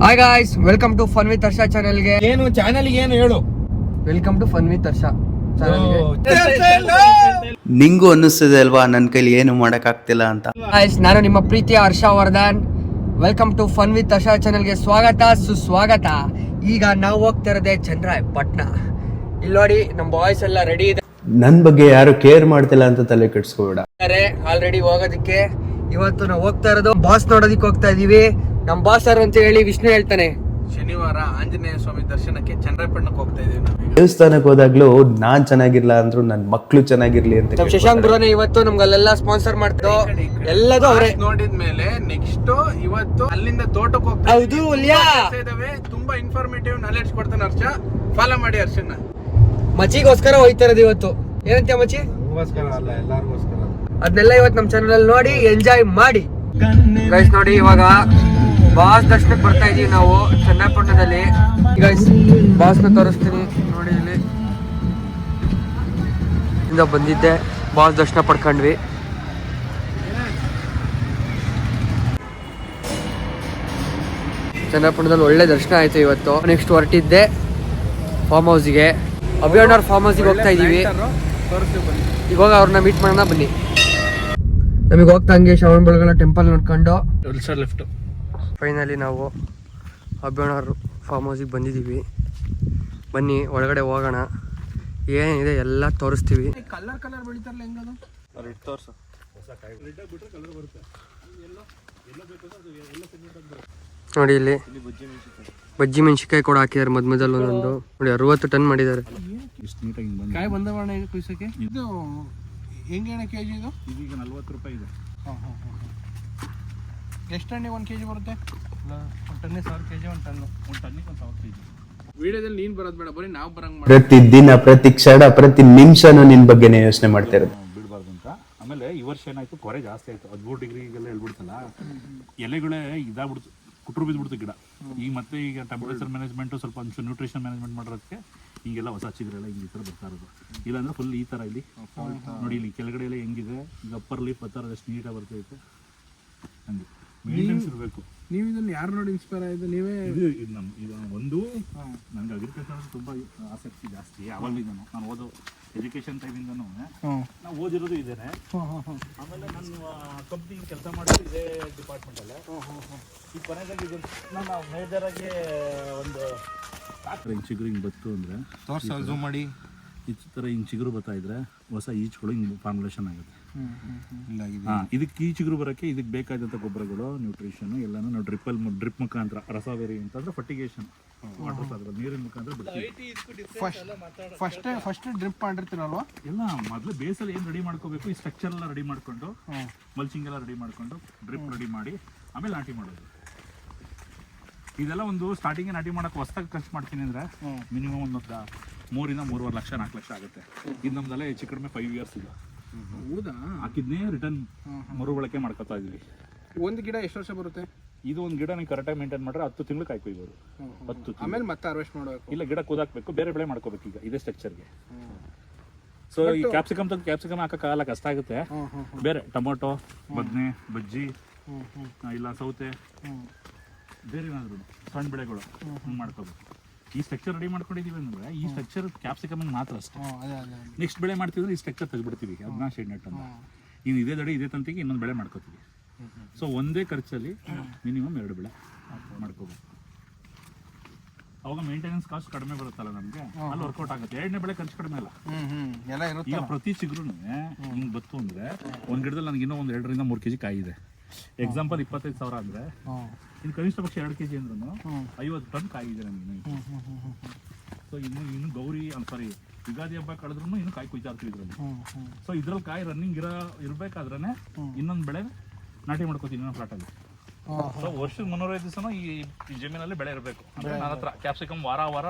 Hi guys welcome to fun with Harsha ಚಾನೆಲ್ಗೆ ಏನು channel ಏನು ಹೇಳು? Welcome to fun with Harsha ನಿಂಗೂ ಅನ್ನಿಸ್ತದೆ ಅಲ್ವಾ ನನ್ನ ಕೈಲಿ ಏನು ಮಾಡೋಕ್ಕಾಗ್ತಿಲ್ಲ ಅಂತ? ಗಾಯ್ಸ್ ನಾನು ನಿಮ್ಮ ಪ್ರೀತಿಯ Harsha Vardhan. Welcome to fun with Harsha ಚಾನೆಲ್ಗೆ ಸ್ವಾಗತ ಸುಸ್ವಾಗತ. ಈಗ ನಾವು ಹೋಗ್ತಾ ಇರೋದೇ ಚಂದ್ರಾಯ್ ಪಟ್ನ ಇಲ್ಲಿ ನೋಡಿ ನಮ್ಮ ಬಾಯ್ಸ್ ಎಲ್ಲ ರೆಡಿ ಇದೆ. ನನ್ನ ಬಗ್ಗೆ ಯಾರು ಕೇರ್ ಮಾಡ್ತಿಲ್ಲ ಅಂತ ತಲೆ ಕೆಡ್ಸ್ಕೊಬೇಡ. ಆಲ್ರೆಡಿ ಹೋಗೋದಕ್ಕೆ. ಇವತ್ತು ನಾವು ಹೋಗ್ತಾ ಇರೋದು ಬಾಸ್ ನೋಡೋದಕ್ಕೆ ಹೋಗ್ತಾ ಇದೀವಿ. ನಮ್ಮ ಬಾಸ್ ಅಂತ ಹೇಳಿ ವಿಷ್ಣು ಹೇಳ್ತಾನೆ. ಶನಿವಾರ ಆಂಜನೇಯ ಸ್ವಾಮಿ ದರ್ಶನಕ್ಕೆ ಚಂದ್ರಪಟ್ಟಣಕ್ಕೆ ಹೋಗ್ತಾ ಇದೀವಿ ನಾವು ದೇವಸ್ಥಾನಕ್ಕೆ ಹೋದಾಗ್ಲೂ ನಾನ್ ಚೆನ್ನಾಗಿರ್ಲ ಅಂದ್ರು ನನ್ ಮಕ್ಳು ಚೆನ್ನಾಗಿರ್ಲಿ ಅಂತ ಶಶಾಂಕ್ ಬ್ರೋನೆ ಇವತ್ತು ನಮ್ಗೆ ಅಲ್ಲೆಲ್ಲ ಸ್ಪಾನ್ಸರ್ ಮಾಡ್ತಾರೆ ಎಲ್ಲದೂ ಅವರೇ. ನೋಡಿದ್ಮೇಲೆ ನೆಕ್ಸ್ಟ್ ಇವತ್ತು ಅಲ್ಲಿಂದ ತೋಟಕ್ಕೆ ಹೋಗ್ತಾ ಹೌದು ಇದಾವೆ ತುಂಬಾ ಇನ್ಫಾರ್ಮೇಟಿವ್ ನಾಲೆಡ್ಜ್ ಕೊಡ್ತಾನೆ ಅರ್ಷ ಫಾಲೋ ಮಾಡಿ ಅರ್ಷನ್ ಮಚ್ಚಿಗೋಸ್ಕರ ಹೋಯ್ತಾ ಇರೋದು ಇವತ್ತು. ಏನಂತ ಮಚ್ಚಿ? ಅಲ್ಲ ಎಲ್ಲಾರ್ಗೋಸ್ಕರ. ಅದನ್ನೆಲ್ಲ ಇವತ್ತು ನಮ್ಮ ಚಾನಲ್ ಅಲ್ಲಿ ನೋಡಿ ಎಂಜಾಯ್ ಮಾಡಿ. ಗೈಸ್ ನೋಡಿ ಇವಾಗ ಬಾಸ್ ದರ್ಶನಕ್ಕೆ ಬರ್ತಾ ಇದೀವಿ ನಾವು ಚನ್ನಪಟ್ಟಣದಲ್ಲಿ. ಈಗ ಬಾಸ್ನ ತೋರಿಸ್ತೀನಿ ನೋಡಿ ಇಲ್ಲಿ. ಇಂದ ಬಂದಿದ್ದೆ, ಬಾಸ್ ದರ್ಶನ ಪಡ್ಕೊಂಡ್ವಿ. ಚನ್ನಪಟ್ಟಣದಲ್ಲಿ ಒಳ್ಳೆ ದರ್ಶನ ಆಯ್ತು ಇವತ್ತು. ನೆಕ್ಸ್ಟ್ ಹೊರಟಿದ್ದೆ ಫಾರ್ಮ್ ಹೌಸಿಗೆ ಅಭಿಯಣ್ಣವ್ರ ಫಾರ್ಮ್ ಹೌಸ್ಗೆ ಹೋಗ್ತಾ ಇದೀವಿ. ಇವಾಗ ಅವ್ರನ್ನ ಮೀಟ್ ಮಾಡೋಣ ಬನ್ನಿ. ನಮಗೆ ಹೋಗ್ತಾ ಹಂಗೆ ಶ್ರವಣ ಬೆಳಗಲ ಟೆಂಪಲ್ ನೋಡ್ಕೊಂಡು ಲೆಫ್ಟ್ ಫೈನಲಿ ನಾವು ಅಭಿಯಣ್ಣವ್ರ ಫಾರ್ಮ್ ಹೌಸಿಗೆ ಬಂದಿದ್ದೀವಿ. ಬನ್ನಿ ಒಳಗಡೆ ಹೋಗೋಣ. ಏನಿದೆ ಎಲ್ಲ ತೋರಿಸ್ತೀವಿ. ಕಲರ್ ಕಲರ್ ಬೆಳಿತಾರಲ್ಲ ಹೆಂಗದು? ನೋಡಿ ಇಲ್ಲಿ ಬಜ್ಜಿ ಮೆಣಸಿಕಾಯಿ ಕೂಡ ಹಾಕಿದ್ದಾರೆ ಮದ್ ಮಧ್ಯದಲ್ಲಿ ಒಂದೊಂದು. ನೋಡಿ ಅರವತ್ತು ಟನ್ ಮಾಡಿದ್ದಾರೆ. ಕಾಯಿ ಬಂದವಣ್ಣ ಈಗ ಕುಯ್ಸಕ್ಕೆ ಇದು ಹೆಂಗೆ ಅಣ್ಣ ಕೆ ಜಿ ಇದು? ಇದೀಗ ನಲ್ವತ್ತು ರೂಪಾಯಿ ಇದೆ. ಹಾಂ ಹಾಂ ಹಾಂ. ಎಷ್ಟು ಟನ್ನಿಗೆ ಒಂದು ಕೆ ಜಿ ಬರುತ್ತೆ ಒಂದು ಟನ್ನಿಗೆ ಸಾವಿರ ಕೆ ಜಿ ಒಂದು ಟನ್ನು. ಒಂದು ಟನ್ನಿಗೆ ಒಂದು ಸಾವಿರ ಕೆ ಜಿ ವಿಡಿಯೋದಲ್ಲಿ ನೀನು ಬರೋದು ಬೇಡ ಬರೀ ನಾವು ಬರಂಗೆ ಪ್ರತಿ ದಿನ ಪ್ರತಿ ಕ್ಷಣ ಪ್ರತಿ ನಿಮಿಷನೂ ನಿನ್ ಬಗ್ಗೆನೇ ಯೋಚನೆ ಮಾಡ್ತಾ ಇರೋದು. ಬಿಡಬಾರ್ದು ಅಂತ. ಆಮೇಲೆ ಈ ವರ್ಷ ಏನಾಯ್ತು? ಕೊರೆ ಜಾಸ್ತಿ ಆಯ್ತು. ಹದಿಮೂರು ಡಿಗ್ರಿಗೆಲ್ಲ ಹೇಳ್ಬಿಡ್ತಲ್ಲ? ಎಲೆಗಳೇ ಇದಾಗ್ಬಿಡ್ತು. ಕುಟ್ರು ಬಿದ್ಬಿಡ್ತು ಗಿಡ. ಈಗ ಮತ್ತೆ ಈಗ ಟೆಂಪರೇಚರ್ ಮ್ಯಾನೇಜ್ಮೆಂಟ್ ಸ್ವಲ್ಪ ಒಂಚೂರು ನ್ಯೂಟ್ರಿಷನ್ ಮ್ಯಾನೇಜ್ಮೆಂಟ್ ಮಾಡೋದಕ್ಕೆ ಹಿಂಗೆಲ್ಲ ಹೊಸ ಹಚ್ಚಿದ್ರೆಲ್ಲ ಹಿಂಗೆ ಈ ಥರ ಬರ್ತಾ ಇರೋದು. ಇಲ್ಲಾಂದ್ರೆ ಫುಲ್ ಈ ಥರ ಇಲ್ಲಿ. ನೋಡಿ ಇಲ್ಲಿ ಕೆಳಗಡೆ ಎಲ್ಲ ಹೆಂಗಿದೆ? ಈಗ ಅಪ್ಪರ್ ಲೀಫ್ ಬರ್ತಾ ಇರೋದು ಎಷ್ಟು ನೀಟಾಗಿ ಬರ್ತೈತೆ ಹಂಗೆ. ಇರಬೇಕು. ನೀವು ಇದನ್ನ ಯಾರು ನೋಡಿ ಇನ್ಸ್ಪೈರ್ ಆಯಿತು ನೀವೇ ಇದು ಇದು ನಮ್ಮ ಇದು ಒಂದು ನನಗೆ ಅಗ್ರಿಕಲ್ಚರ್ ತುಂಬ ಆಸಕ್ತಿ ಜಾಸ್ತಿ ಯಾವಾಗಲಿಂದನು ನಾನು ಓದೋ ಎಜುಕೇಷನ್ ಟೈಮಿಂದನೂ ನಾವು ಓದಿರೋದು ಇದೇನೆ. ಆಮೇಲೆ ನಾನು ಕಂಪ್ನಿ ಕೆಲಸ ಮಾಡೋದು ಇದೇ ಡಿಪಾರ್ಟ್ಮೆಂಟಲ್ಲೇ ಈ ಕೊನೆಗಾಗಿ ಇದು ನಾನು ಮೇಜರಾಗಿ ಒಂದು ಹಿಂಗೆ ಚಿಗುರು ಹಿಂಗೆ ಬತ್ತು ಅಂದರೆ ತೋರ್ಸ ಮಾಡಿ. ಈ ಥರ ಹಿಂಗೆ ಚಿಗುರು ಬರ್ತಾ ಇದ್ರೆ ಹೊಸ ಈಚ್ಗಳು ಹಿಂಗೆ ಫಾರ್ಮುಲೇಷನ್ ಆಗುತ್ತೆ. ಹಾಂ ಇದಕ್ಕೆ ಈ ಚಿಗುರು ಬರೋಕ್ಕೆ ಇದಕ್ಕೆ ಬೇಕಾದಂಥ ಗೊಬ್ಬರಗಳು ನ್ಯೂಟ್ರಿಷನ್ ಎಲ್ಲನೂ ನಾವು ಡ್ರಿಪ್ಪಲ್ ಡ್ರಿಪ್ ಮುಖಾಂತರ ರಸವೇರಿ ಅಂತಂದ್ರೆ ಫರ್ಟಿಗೇಷನ್ ವಾಟರ್ ಸಾಧನ ನೀರಿನ ಮುಖಾಂತರ ಬಿಡ್ತೀವಿ. ಫಸ್ಟ್ ಫಸ್ಟ್ ಫಸ್ಟ್ ಡ್ರಿಪ್ ಮಾಡಿರ್ತೀರಲ್ವ? ಎಲ್ಲ ಮೊದಲು ಬೇಸಲ್ಲಿ ಏನು ರೆಡಿ ಮಾಡ್ಕೋಬೇಕು ಈ ಸ್ಟ್ರಕ್ಚರ್ ಎಲ್ಲ ರೆಡಿ ಮಾಡ್ಕೊಂಡು ಮಲ್ಚಿಂಗ್ ಎಲ್ಲ ರೆಡಿ ಮಾಡ್ಕೊಂಡು ಡ್ರಿಪ್ ರೆಡಿ ಮಾಡಿ ಆಮೇಲೆ ನಾಟಿ ಮಾಡೋದು. ಇದೆಲ್ಲ ಒಂದು ಸ್ಟಾರ್ಟಿಂಗ್ ನಾಟಿ ಮಾಡೋಕೆ ಹೊಸ್ದಾಗಿ ಖರ್ಚು ಮಾಡ್ತೀನಿ ಅಂದರೆ ಮಿನಿಮಮ್ ಒಂದು ಮೂರಿಂದ ಮೂರುವರೆ ಲಕ್ಷ ನಾಲ್ಕು ಲಕ್ಷ ಆಗುತ್ತೆ. ಇದು ನಮ್ದೆಲ್ಲ ಹೆಚ್ಚು ಕಡಿಮೆ ಫೈವ್ ಇಯರ್ಸ್ ಇದೆ. ಹೌದಾ? ಹಾಕಿದ್ನೇ ರಿಟರ್ನ್ ಮರುಬಳಕೆ ಮಾಡ್ಕೊತಾ ಇದ್ವಿ. ಒಂದು ಗಿಡ ಎಷ್ಟು ವರ್ಷ ಬರುತ್ತೆ? ಇದು ಒಂದು ಗಿಡ ನೀವು ಕರೆಕ್ಟಾಗಿ ಮೇಂಟೈನ್ ಮಾಡ್ರೆ ಹತ್ತು ತಿಂಗಳು ಕಾಯ್ಕೊಯ್ಬೋದು ಹತ್ತು ತಿಂಗ್ಳು. ಆಮೇಲೆ ಮತ್ತೆ ಹಾರ್ವೆಸ್ಟ್ ಮಾಡಬೇಕು. ಇಲ್ಲ ಗಿಡ ಕುದಾಕ್ಬೇಕು ಬೇರೆ ಬೆಳೆ ಮಾಡ್ಕೋಬೇಕು ಈಗ ಇದೇ ಸ್ಟ್ರಕ್ಚರ್ಗೆ ಸೊ ಈ ಕ್ಯಾಪ್ಸಿಕಮ್ ತಂದು ಕ್ಯಾಪ್ಸಿಕಮ್ ಹಾಕೋಕ್ಕಾಗಲ್ಲ ಕಷ್ಟ ಆಗುತ್ತೆ. ಬೇರೆ ಟೊಮೊಟೊ ಬದನೆ ಬಜ್ಜಿ ಇಲ್ಲ ಸೌತೆ. ಬೇರೆ ಏನಾದ್ರು ಸಣ್ಣ ಬೆಳೆಗಳು ಮಾಡ್ಕೋಬೇಕು. ಈ ಸ್ಟ್ರಕ್ಚರ್ ರೆಡಿ ಮಾಡ್ಕೊಂಡಿದೀವಿ ಅಂದ್ರೆ ಈ ಸ್ಟ್ರಕ್ಚರ್ ಕ್ಯಾಪ್ಸಿಕಮ್ ಮಾತ್ರ ಅಷ್ಟೇ. ನೆಕ್ಸ್ಟ್ ಬೆಳೆ ಮಾಡ್ತಿದ್ರೆ ಈ ಸ್ಟ್ರಕ್ಚರ್ ತೆಗೆದ್ಬಿಡ್ತೀವಿ. ಅದನ್ನ ಶೇಡ್ ನೆಟ್ ಅಂತ. ಇನ್ನು ಇದೇ ದಡಿ ಇದೇ ತಂತಿಗೆ ಇನ್ನೊಂದು ಬೆಳೆ ಮಾಡ್ಕೋತೀವಿ. ಸೊ ಒಂದೇ ಖರ್ಚಲ್ಲಿ ಮಿನಿಮಮ್ ಎರಡು ಬೆಳೆ ಮಾಡ್ಕೋಬೇಕು. ಅವಾಗ ಮೇಂಟೆನೆನ್ಸ್ ಕಾಸ್ಟ್ ಕಡಿಮೆ ಬರುತ್ತಲ್ಲ ನಮಗೆ? ಅಲ್ಲಿ ವರ್ಕೌಟ್ ಆಗುತ್ತೆ. ಎರಡನೇ ಬೆಳೆ ಖರ್ಚು ಕಡಿಮೆ ಅಲ್ಲ. ಈಗ ಪ್ರತಿ ಚಿಗುರು ಹಿಂಗ್ ಬತ್ತು ಅಂದ್ರೆ ಒಂದ್ ಗಿಡದಲ್ಲಿ ನನಗೆ ಇನ್ನೂ ಒಂದ್ ಎರಡರಿಂದ ಮೂರು ಕೆಜಿ ಕಾಯಿ ಇದೆ. ಎಕ್ಸಾಂಪಲ್ ಇಪ್ಪತ್ತೈದು ಸಾವಿರ ಅಂದ್ರೆ ಇನ್ನು ಕನಿಷ್ಠ ಪಕ್ಷ ಎರಡು ಕೆಜಿ ಅಂದ್ರೂ ಐವತ್ತು ಟನ್ ಕಾಯಿ ಇದೆ ನನಗೆ ಸೊ ಇನ್ನು ಇನ್ನು ಗೌರಿ ಸಾರಿ ಯುಗಾದಿ ಹಬ್ಬ ಕಳೆದ್ರೂ ಇನ್ನು ಕಾಯಿ ಕುಯ್ತಾ ಇರ್ತೀವಿ ಇದ್ರಲ್ಲಿ. ಸೊ ಇದ್ರಲ್ಲಿ ಕಾಯಿ ರನ್ನಿಂಗ್ ಇರೋ ಇರಬೇಕಾದ್ರೆ ಇನ್ನೊಂದು ಬೆಳೆ ನಾಟಿ ಮಾಡ್ಕೋತೀನಿ ಇನ್ನೊಂದು ಫ್ಲಾಟಲ್ಲಿ ಸೊ ವರ್ಷದ ಮುನ್ನೂರೈದು ದಿವಸನೂ ಈ ಜಮೀನಲ್ಲಿ ಬೆಳೆ ಇರಬೇಕು. ಅಂದ್ರೆ ನನ್ನ ಹತ್ರ ಕ್ಯಾಪ್ಸಿಕಮ್ ವಾರ ವಾರ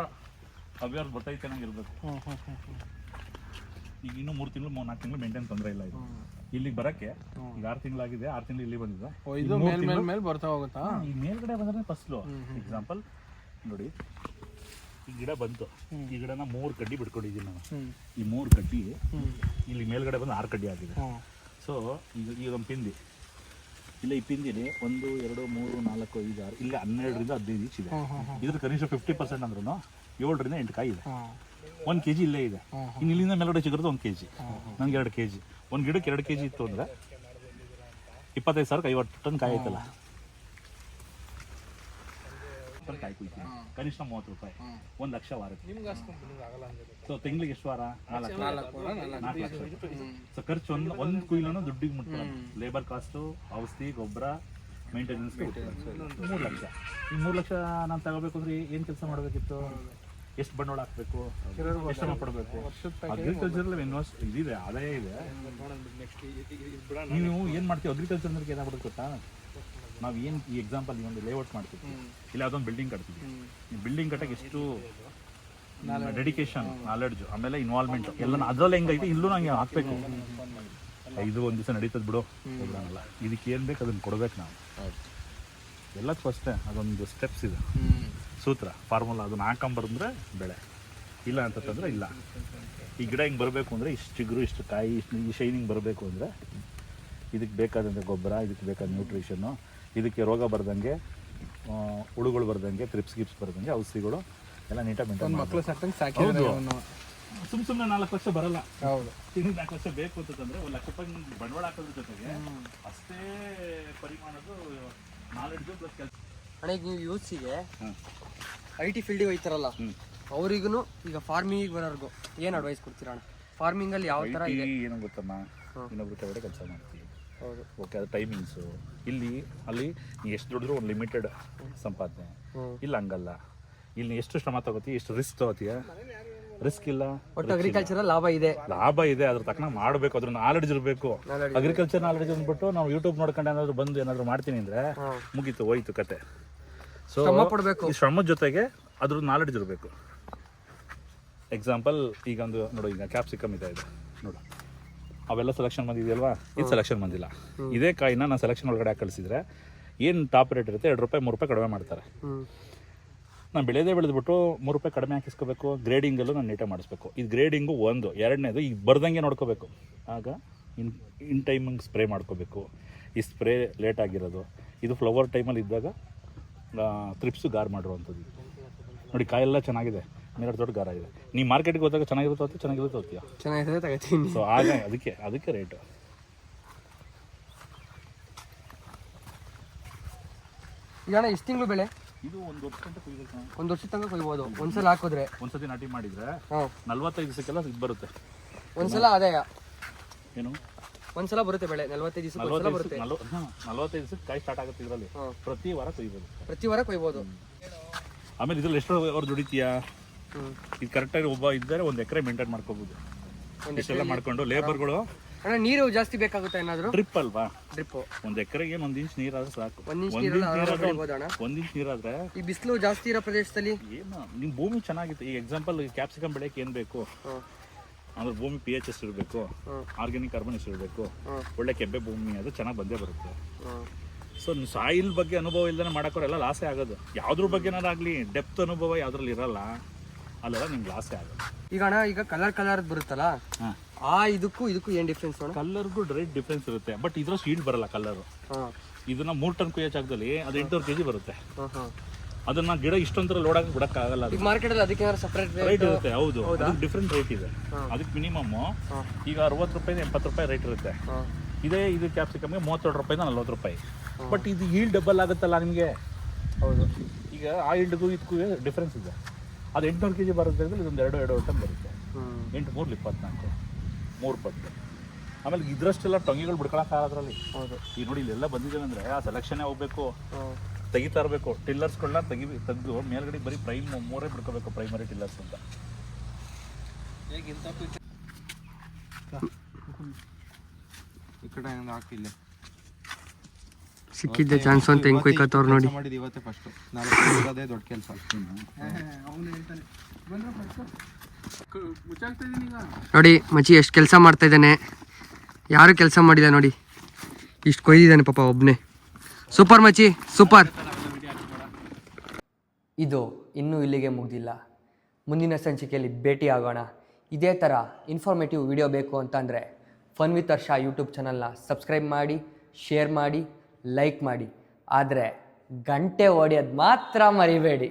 ಅವ್ಯವ್ರು ಬರ್ತೈತೆ ನಂಗೆ ಇರಬೇಕು. ಈಗ ಇನ್ನೂ ಮೂರು ತಿಂಗಳು ಮೂರು ನಾಲ್ಕು ತಿಂಗಳು ಮೇಂಟೈನ್ ತೊಂದರೆ ಇಲ್ಲ ಇದು. ಇಲ್ಲಿಗೆ ಬರಕ್ಕೆ ಈಗ ಆರು ತಿಂಗಳಾಗಿದೆ ಆರು ತಿಂಗಳು ಇಲ್ಲಿ ಬಂದಿದೆ. ಇದು ಮೇಲ್ ಮೇಲ್ ಮೇಲ್ ಬರ್ತಾ ಹೋಗುತ್ತಾ? ಈ ಮೇಲ್ಗಡೆ ಬಂದ್ರೆ ಫಸ್ಲು ಎಕ್ಸಾಂಪಲ್ ನೋಡಿ. ಈ ಗಿಡ ಬಂತು. ಈ ಗಿಡನ ಮೂರು ಕಡ್ಡಿ ಬಿಟ್ಕೊಂಡಿದ್ದೀನಿ ನಾನು. ಈ ಮೂರು ಕಡ್ಡಿ ಇಲ್ಲಿ ಮೇಲ್ಗಡೆ ಬಂದು ಆರು ಕಡ್ಡಿ ಆಗಿದೆ. ಸೊ ಈಗ ಈಗ ಒಂದು ಪಿಂದಿ ಇಲ್ಲ ಈ ಪಿಂದಿಲಿ ಒಂದು ಎರಡು ಮೂರು ನಾಲ್ಕು ಐದು ಆರು ಇಲ್ಲ ಹನ್ನೆರಡರಿಂದ ಹದಿನೈದು ಇಂಚ್ ಇದೆ. ಇದ್ರ ಕನಿಷ್ಠ ಫಿಫ್ಟಿ ಪರ್ಸೆಂಟ್ ಅಂದ್ರೂ ಏಳರಿಂದ ಎಂಟು ಕಾಯಿ ಇದೆ. ಒಂದು ಕೆ ಜಿ ಇಲ್ಲೇ ಇದೆ. ಇನ್ನು ಇಲ್ಲಿಂದ ಮೇಲ್ಗಡೆ ಸಿಗೋದು ಒಂದು ಕೆ ಜಿ ನಂಗೆ ಎರಡು ಕೆ ಜಿ ಒಂದು ಗಿಡಕ್ಕೆ ಎರಡು ಕೆ ಜಿ ಇತ್ತು ಅಂದರೆ ಇಪ್ಪತ್ತೈದು ಸಾವಿರಕ್ಕೆ ಐವತ್ತು ಟನ್ ಕಾಯಿ ಐತಲ್ಲ. ಟನ್ ಕಾಯಿ ಕುಯ್ತೀನಿ ಕನಿಷ್ಠ ಮೂವತ್ತು ರೂಪಾಯಿ. ಒಂದು ಲಕ್ಷ ವಾರ ಸೊ ತಿಂಗಳಿಗೆ ಎಷ್ಟು ವಾರ? ನಾಲ್ಕು ಲಕ್ಷ ಸೊ ಖರ್ಚು ಒಂದು ಒಂದು ಕುಯ್ಲೂ ದುಡ್ಡಿಗೆ ಮುಟ್ತಾರೆ ಲೇಬರ್ ಕಾಸ್ಟು ಔಷಧಿ ಗೊಬ್ಬರ ಮೇಂಟೆನೆನ್ಸ್ ಮೂರು ಲಕ್ಷ. ಈ ಮೂರು ಲಕ್ಷ ನಾನು ತಗೋಬೇಕು ಅಂದ್ರೆ ಏನು ಕೆಲಸ ಮಾಡಬೇಕಿತ್ತು? ಎಷ್ಟು ಬಂಡವಾಳ ಹಾಕ್ಬೇಕು? ಎಷ್ಟು ಶ್ರಮ ಪಡಬೇಕು? ಅಗ್ರಿಕಲ್ಚರ್ ಇನ್ವೆಸ್ಟ್ ಇದಿದೆ ಆದಾಯ ಇದೆ. ನೀವು ಏನು ಮಾಡ್ತೀವಿ? ಅಗ್ರಿಕಲ್ಚರ್ ಅಂದ್ರೆ ಏನಾಗ್ಬಿಡುತ್ತೆ ಗೊತ್ತಾ? ನಾವು ಏನು ಈ ಎಕ್ಸಾಂಪಲ್ ಈ ಒಂದು ಲೇಔಟ್ ಮಾಡ್ತೀವಿ ಇಲ್ಲ ಅದೊಂದು ಬಿಲ್ಡಿಂಗ್ ಕಟ್ತೀವಿ ಈ ಬಿಲ್ಡಿಂಗ್ ಕಟ್ಟಕ್ಕೆ ಎಷ್ಟು ಡೆಡಿಕೇಶನ್ ನಾಲೆಡ್ಜ್ ಆಮೇಲೆ ಇನ್ವಾಲ್ವ್ಮೆಂಟ್ ಎಲ್ಲ ಅದ್ರಲ್ಲಿ ಹೆಂಗೈತೆ? ಇಲ್ಲೂ ನಂಗೆ ಹಾಕ್ಬೇಕು. ಇದು ಒಂದು ದಿವಸ ನಡೀತದೆ ಬಿಡು. ಇದಕ್ಕೆ ಏನು ಬೇಕು ಅದನ್ನು ಕೊಡ್ಬೇಕು ನಾವು. ಎಲ್ಲಕ್ಕೂ ಅಷ್ಟೇ ಅದೊಂದು ಸ್ಟೆಪ್ಸ್ ಇದೆ. ಸೂತ್ರ ಫಾರ್ಮುಲಾ ಅದನ್ನ ಹಾಕೊಂಬರಂದ್ರೆ ಬೆಳೆ. ಇಲ್ಲ ಅಂತಂದ್ರೆ ಇಲ್ಲ. ಈ ಗಿಡ ಹಿಂಗೆ ಬರಬೇಕು ಅಂದರೆ ಇಷ್ಟು ಚಿಗುರು ಇಷ್ಟು ಕಾಯಿ ಇಷ್ಟು ಈ ಶೈನಿಂಗ್ ಬರಬೇಕು ಅಂದರೆ ಇದಕ್ಕೆ ಬೇಕಾದಂಥ ಗೊಬ್ಬರ ಇದಕ್ಕೆ ಬೇಕಾದ ನ್ಯೂಟ್ರಿಷನ್ನು ಇದಕ್ಕೆ ರೋಗ ಬರ್ದಂಗೆ ಹುಳುಗಳು ಬರ್ದಂಗೆ ತ್ರಿಪ್ಸ್ ಗಿಪ್ಸ್ ಬರ್ದಂಗೆ ಔಷಧಿಗಳು ಎಲ್ಲ ನೀಟಾಗಿ ಮೇಂಟೈನ್ ಮಕ್ಕಳು ಸಾಕಂಗೆ ಸಾಕಿ. ಸುಮ್ ಸುಮ್ಮನೆ ನಾಲ್ಕು ವರ್ಷ ಬರಲ್ಲ. ಹೌದು. ನಾಲ್ಕು ವರ್ಷ ಬೇಕು ಅಂತಂದ್ರೆ ಒಂದು ಲಕ್ಷ ರೂಪಾಯಿ ಬಂಡವಾಳ ಹಾಕೋದ್ರ ಜೊತೆಗೆ ಅಷ್ಟೇ ಪರಿಮಾಣದ್ದು ನಾಲೆಡ್ಜು ಪ್ಲಸ್ ಕೆಲಸ. ಅಣ್ಣ ನೀವು ಯೂತ್ಸಿಗೆ ಐ ಟಿ ಫೀಲ್ಡಿಗೆ ಹೋಗ್ತಾರಲ್ಲ ಅವ್ರಿಗೂ ಈಗ ಫಾರ್ಮಿಂಗ್ ಬರೋರ್ಗು. ಏನು ಅಡ್ವೈಸ್ ಕೊಡ್ತೀರಾ ಅಣ್ಣ? ಫಾರ್ಮಿಂಗಲ್ಲಿ ಯಾವ ಥರ ಇದೆ? ಏನು ಗೊತ್ತಮ್ಮ? ಇನ್ನೊಬ್ರು ಕೆಳಗಡೆ ಕೆಲಸ ಮಾಡ್ತೀವಿ. ಹೌದು. ಓಕೆ ಅದು ಟೈಮಿಂಗ್ಸು ಇಲ್ಲಿ ಅಲ್ಲಿ ನೀ ಎಷ್ಟು ದುಡಿದ್ರು ಒಂದು ಲಿಮಿಟೆಡ್ ಸಂಪಾದನೆ. ಇಲ್ಲ ಹಂಗಲ್ಲ. ಇಲ್ಲಿ ಎಷ್ಟು ಶ್ರಮ ತಗೋತಿ ಎಷ್ಟು ರಿಸ್ಕ್ ತಗೋತೀಯ? ರಿಸ್ಕ್ ಇಲ್ಲ. ಒಟ್ಟು ಅಗ್ರಿಕಲ್ಚರ್ ಲಾಭ ಇದೆ. ಲಾಭ ಇದೆ ಅದ್ರ ತಕ್ಕ ಮಾಡಬೇಕು ಅದ್ರ ನಾಲೆಡ್ಜ್ ಇರಬೇಕು. ಅಗ್ರಿಕಲ್ಚರ್ ನಾಲೆಡ್ಜ್ ಅಂದ್ಬಿಟ್ಟು ನಾವು ಯೂಟ್ಯೂಬ್ ನೋಡ್ಕೊಂಡು ಏನಾದ್ರು ಬಂದು ಏನಾದ್ರು ಮಾಡ್ತೀನಿ ಅಂದ್ರೆ ಮುಗೀತು ಹೋಯ್ತು ಕತೆ. ಸೊ ಶ್ರಮ ಪಡಬೇಕು. ಶ್ರಮದ ಜೊತೆಗೆ ಅದ್ರ ನಾಲೆಡ್ಜ್ ಇರಬೇಕು. ಎಕ್ಸಾಂಪಲ್ ಈಗ ಒಂದು ನೋಡು ಈಗ ಕ್ಯಾಪ್ಸಿಕಮ್ ಇದೆ ಇದು. ನೋಡು. ಅವೆಲ್ಲ ಸೆಲೆಕ್ಷನ್ ಬಂದಿದೆಯಲ್ವಾ? ಇದು ಸೆಲೆಕ್ಷನ್ ಬಂದಿಲ್ಲ. ಇದೇ ಕಾಯಿನ ನಾನು ಸೆಲೆಕ್ಷನ್ ಒಳಗಡೆ ಹಾಕಿ ಕಳಿಸಿದ್ರೆ ಏನು ಟಾಪ್ ರೇಟ್ ಇರುತ್ತೆ? ಎರಡು ರೂಪಾಯಿ ಮೂರು ರೂಪಾಯಿ ಕಡಿಮೆ ಮಾಡ್ತಾರೆ. ನಾನು ಬೆಳೆದೇ ಬೆಳೆದ್ಬಿಟ್ಟು ಮೂರು ರೂಪಾಯಿ ಕಡಿಮೆ ಹಾಕಿಸ್ಕೋಬೇಕು. ಗ್ರೇಡಿಂಗಲ್ಲೂ ನಾನು ನೀಟಾಗಿ ಮಾಡಿಸ್ಬೇಕು. ಇದು ಗ್ರೇಡಿಂಗು ಒಂದು. ಎರಡನೇದು ಈಗ ಬರ್ದಂಗೆ ನೋಡ್ಕೋಬೇಕು. ಆಗ ಇನ್ ಇನ್ ಟೈಮಿಂಗ್ ಸ್ಪ್ರೇ ಮಾಡ್ಕೋಬೇಕು. ಈ ಸ್ಪ್ರೇ ಲೇಟ್ ಆಗಿರೋದು. ಇದು ಫ್ಲವರ್ ಟೈಮಲ್ಲಿ ಇದ್ದಾಗ ತ್ರಿಪ್ಸು ಗಾರ್ ಮಾಡಿರುವಂಥದ್ದು. ನೋಡಿ ಕಾಯೆಲ್ಲ ಚೆನ್ನಾಗಿದೆ. ಮೇಲ್ಗಡೆ ದೊಡ್ಡ ಗಾರ ಇದೆ ನೀವು ಮಾರ್ಕೆಟ್ಗೆ ಹೋದಾಗ ಚೆನ್ನಾಗಿರುತ್ತೆ ಅಥವಾ ಚೆನ್ನಾಗಿರುತ್ತೆ ಹೋಗ್ತೀಯ ಚೆನ್ನಾಗಿದೆ ತಗೋತೀನಿ ಸೊ ಆಗ ಅದಕ್ಕೆ ಅದಕ್ಕೆ ರೇಟು ಈಗ ಇಷ್ಟು ಎಷ್ಟು ತಿಂಗಳು ಬೆಳೆ? ಇದು ಒಂದು ವರ್ಷ ತನಕ ಕೊಯ್ಬೇಕು ಒಂದು ವರ್ಷ ತನಕ ಕೊಯ್ಬೋದು. ಒಂದ್ಸಲ ಹಾಕಿದ್ರೆ. ಒಂದ್ಸತಿ ನಾಟಿ ಮಾಡಿದ್ರೆ ನಲ್ವತ್ತೈದು ದಿವಸಕ್ಕೆಲ್ಲ ಇದು ಬರುತ್ತೆ ಒಂದ್ಸಲ ಆದಾಯ. ಏನು? ಒಂದ್ಸಲ ಬರುತ್ತೆ ಬೆಳೆ ನಲ್ವತ್ತೈದು ದಿವಸ ಒಂದ್ಸಲ ಬರುತ್ತೆ. ನಲ್ವತ್ತೈದು ದಿವಸಕ್ಕೆ ಕಾಯಿ ಸ್ಟಾರ್ಟ್ ಆಗುತ್ತೆ ಇದರಲ್ಲಿ. ಪ್ರತಿ ವಾರ ಕೊಯ್ಬೋದು. ಪ್ರತಿ ವಾರ ಕೊಯ್ಬೋದು. ಆಮೇಲೆ ಇದ್ರಲ್ಲಿ ಎಷ್ಟು ಅವ್ರು ದುಡಿತೀಯಾ? ಇದು ಕರೆಕ್ಟಾಗಿ ಒಬ್ಬ ಇದ್ದಾರೆ ಒಂದು ಎಕರೆ ಮೇಂಟೈನ್ ಮಾಡ್ಕೋಬಹುದು ಇಷ್ಟೆಲ್ಲ ಮಾಡ್ಕೊಂಡು ಲೇಬರ್ಗಳು ಅಣ್ಣ ನೀರು ಜಾಸ್ತಿ ಬೇಕಾಗುತ್ತೆ ಏನಾದ್ರು? ಡ್ರಿಪ್ ಅಲ್ವಾ? ಡ್ರಿಪ್ ಒಂದ್ ಎಕರೆಗೆ ಒಂದ್ ಇಂಚ್ ನೀರಾದ್ರೆ ಸಾಕು. ಒಂದ್ ಇಂಚ್ ನೀರಾದ್ರೆ ಈ ಬಿಸಿಲು ಜಾಸ್ತಿ ಇರೋ ಪ್ರದೇಶದಲ್ಲಿ? ಏನು ನಿಮ್ಮ ಭೂಮಿ ಚೆನ್ನಾಗಿತ್ತು. ಈ ಎಕ್ಸಾಂಪಲ್ ಕ್ಯಾಪ್ಸಿಕಮ್ ಬೆಳೆಯಕ್ಕೆ ಏನ್ ಬೇಕು? ಅಂದ್ರೆ ಭೂಮಿ ಪಿ ಎಚ್ ಎಸ್ ಇರಬೇಕು ಆರ್ಗ್ಯಾನಿಕ್ ಕಾರ್ಬನ್ ಎಷ್ಟು ಇರಬೇಕು? ಒಳ್ಳೆ ಕೆಬ್ಬೆ ಭೂಮಿ ಅದು ಚೆನ್ನಾಗಿ ಬಂದೇ ಬರುತ್ತೆ. ಸೊ ಸಾಯಿಲ್ ಬಗ್ಗೆ ಅನುಭವ ಇಲ್ಲದೆ ಮಾಡೋಕ್ಕೋರೆಲ್ಲ ಲಾಸೇ ಆಗೋದು. ಯಾವ್ದ್ರ ಬಗ್ಗೆನಾರಾಗಲಿ ಡೆಪ್ತ್ ಅನುಭವ ಯಾವ್ದ್ರಲ್ಲಿ ಇರಲ್ಲ ಅಲ್ಲೆಲ್ಲ ನಿಮ್ಗೆ ಲಾಸೇ ಆಗೋದು. ಈಗ ಅಣ್ಣ ಈಗ ಕಲರ್ ಕಲರ್ ಬರುತ್ತಲ್ಲ? ಆ ಇದಕ್ಕೂ ಇದಕ್ಕೂ ಏನು ಡಿಫ್ರೆನ್ಸ್ ಕಲರ್ಗೂ ಡೈರೆಕ್ಟ್ ರೇಟ್ ಡಿಫ್ರೆನ್ಸ್ ಇರುತ್ತೆ ಬಟ್ ಇದ್ರ ಸ್ವೀಟ್ ಬರಲ್ಲ ಕಲರ್ ಇದನ್ನ ಮೂರು ಟನ್ ಕುಯ್ಯೋ ಜಾಗದಲ್ಲಿ ಅದು ಎಂಟೂವರೆ ಕೆ ಜಿ ಬರುತ್ತೆ ಅದನ್ನ ಗಿಡ ಇಷ್ಟೊಂದರ ಲೋಡ್ ಆಗಿ ಬಿಡಕ್ಕಾಗಲ್ಲ ಅದು. ಅದಕ್ಕೆ ಏನಾದ್ರು ಸಪ್ರೇಟ್ ರೈಟ್ ಇರುತ್ತೆ ಹೌದು. ಡಿಫ್ರೆಂಟ್ ರೇಟ್ ಇದೆ. ಅದಕ್ಕೆ ಮಿನಿಮಮ್ ಈಗ ಅರವತ್ತು ರೂಪಾಯಿ ಎಪ್ಪತ್ತು ರೂಪಾಯಿ ರೇಟ್ ಇರುತ್ತೆ. ಇದೇ ಇದು ಕ್ಯಾಪ್ಸಿಕಮ್ಗೆ ಮೂವತ್ತೆರಡು ರೂಪಾಯಿ ನಲ್ವತ್ತು ರೂಪಾಯಿ. ಬಟ್ ಇದು ಈಲ್ಡ್ ಡಬಲ್ ಆಗುತ್ತಲ್ಲ ನಿಮಗೆ? ಹೌದು. ಈಗ ಆ ಈಲ್ಡ್ಗೂ ಇದಕ್ಕೂ ಡಿಫ್ರೆನ್ಸ್ ಇದೆ. ಅದು ಎಂಟುನೂರು ಕೆ ಜಿ ಬರೋದ್ರಿಂದ ಇದೊಂದು ಎರಡು ಎರಡು ಟನ್ ಬರುತ್ತೆ. ಎಂಟು ಮೂರು ಇಪ್ಪತ್ನಾಲ್ಕು ಮೂರು ಪಟ್ಟು. ಆಮೇಲೆ ಇದ್ರಷ್ಟೆಲ್ಲ ಟೊಂಗಿಗಳು ಬಿಡ್ಕೊಳಕ್ಕಾಗಲ್ಲ ಅದರಲ್ಲಿ. ಹೌದು. ಈಗ ನೋಡಿ ಇಲ್ಲೆಲ್ಲ ಬಂದಿದ್ದೇವೆ ಅಂದರೆ ಆ ಸೆಲೆಕ್ಷನ್ನೇ ಹೋಗ್ಬೇಕು. ತೆಗಿತಾ ಇರಬೇಕು ಟಿಲ್ಲರ್ಸ್ಗಳನ್ನ ತೆಗಿ ತೆಗೆದು ಮೇಲ್ಗಡೆ ಬರೀ ಪ್ರೈಮ್ ಮೂರೇ ಬಿಡ್ಕೋಬೇಕು ಪ್ರೈಮರಿ ಟಿಲ್ಲರ್ಸ್ ಅಂತ. ಈ ಕಡೆ ಹಾಕಿಲ್ಲ ಸಿಕ್ಕಿದ್ದೆ ಚಾನ್ಸ್ ಅಂತ ಹೆಂಗ್ ಕೊಯ್ಕತ್ತವ್ರು ನೋಡಿ. ಮಾಡಿದ್ದು ಇವತ್ತೇ ಫಸ್ಟ್ ನಾಲ್ಕು ಇರೋದೇ ದೊಡ್ಡ ಕೆಲಸ. ಅವನು ಹೇಳ್ತಾನೆ ಮುಚ್ಚಾಗ್ತಾ ಇದೀನಿ ನೋಡಿ ಮಚ್ಚಿ ಎಷ್ಟು ಕೆಲಸ ಮಾಡ್ತಾ ಇದ್ದಾನೆ. ಯಾರು ಕೆಲಸ ಮಾಡಿದ ನೋಡಿ. ಇಷ್ಟು ಕೊಯ್ದಿದ್ದಾನೆ ಪಾಪ ಒಬ್ಬನೇ ಸೂಪರ್ ಮಚ್ಚಿ, ಸೂಪರ್. ಇದು ಇನ್ನೂ ಇಲ್ಲಿಗೆ ಮುಗ್ದಿಲ್ಲ. ಮುಂದಿನ ಸಂಚಿಕೆಯಲ್ಲಿ ಭೇಟಿ ಆಗೋಣ. ಇದೇ ಥರ ಇನ್ಫಾರ್ಮೇಟಿವ್ ವಿಡಿಯೋ ಬೇಕು ಅಂತಂದರೆ ಫನ್ ವಿತ್ ಹರ್ಷ ಯೂಟ್ಯೂಬ್ ಚಾನಲ್ನ ಸಬ್ಸ್ಕ್ರೈಬ್ ಮಾಡಿ ಶೇರ್ ಮಾಡಿ ಲೈಕ್ ಮಾಡಿ. ಆದರೆ ಗಂಟೆ ಹೊಡೆಯೋದು ಮಾತ್ರ ಮರಿಬೇಡಿ.